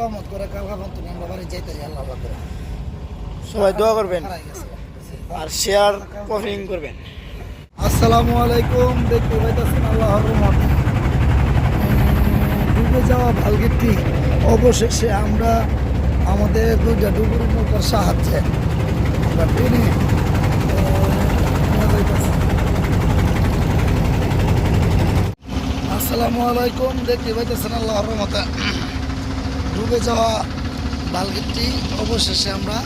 রহমত করে কালকা পর্যন্ত আমরা বাড়ি যাইতে আল্লাহ করে। সবাই দোয়া করবেন আর শেয়ার কপিং করবেন। আসসালামু আলাইকুম দেখতে পাইতেছেন আল্লাহর রহমত। ডুবে যাওয়া ভালগিরটি অবশেষে আমরা আমাদের দুইটা ডুবুর নৌকার সাহায্যে আমরা টেনে। আসসালামু আলাইকুম দেখতে পাইতেছেন আল্লাহর রহমতে। ডুবে যাওয়া বালগিরটি অবশেষে আমরা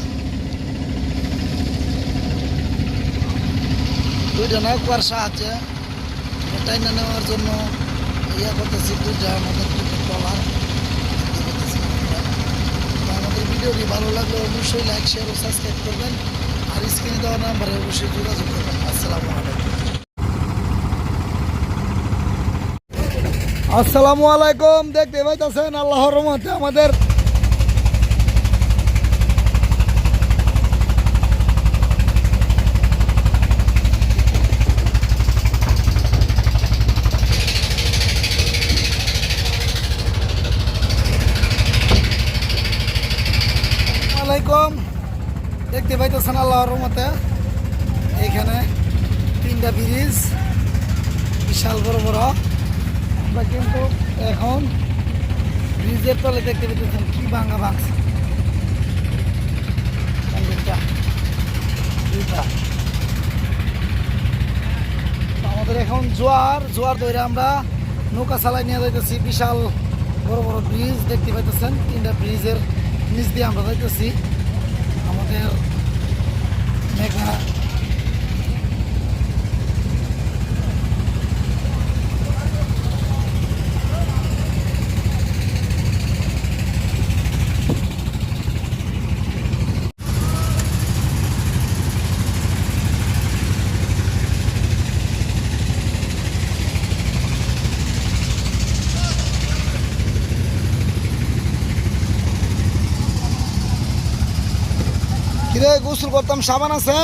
দুইটা নৌকার সাহায্যে টাইনা নেওয়ার জন্য ইয়া করতেছি, দুইটা আমাদের দুটো ট্রলার আমাদের ভিডিওটি ভালো লাগলে অবশ্যই লাইক শেয়ার ও সাবস্ক্রাইব করবেন। আর স্ক্রিনে দেওয়া নাম্বারে অবশ্যই যোগাযোগ করবেন। আসসালামু আলাইকুম। আসসালামু আলাইকুম, দেখতে পাইতেছেন আল্লাহর রহমতে আমাদের দেখতে পাইতেছেন আল্লাহর রহমতে এইখানে তিনটা ব্রিজ, বিশাল বড় বড়। আমরা কিন্তু এখন ব্রিজের তলে দেখতে পেতেছেন কি ভাঙা ভাঙছে। আমাদের এখন জোয়ার জোয়ার ধরে আমরা নৌকা চালাই নিয়ে যাইতেছি বিশাল বড় বড় ব্রিজ দেখতে পাইতেছেন, তিনটা ব্রিজের নিচ দিয়ে আমরা যাইতেছি আমাদের মেঘা কিরে গোসল করতাম সাবান আছে?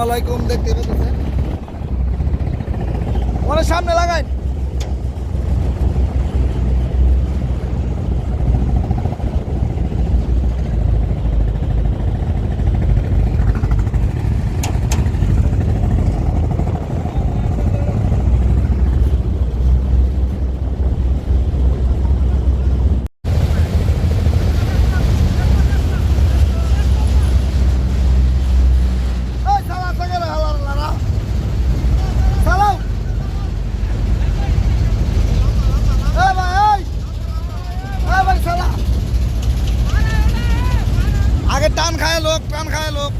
আলাইকুম দেখতে পেতেছেন ওরা সামনে লাগাই lo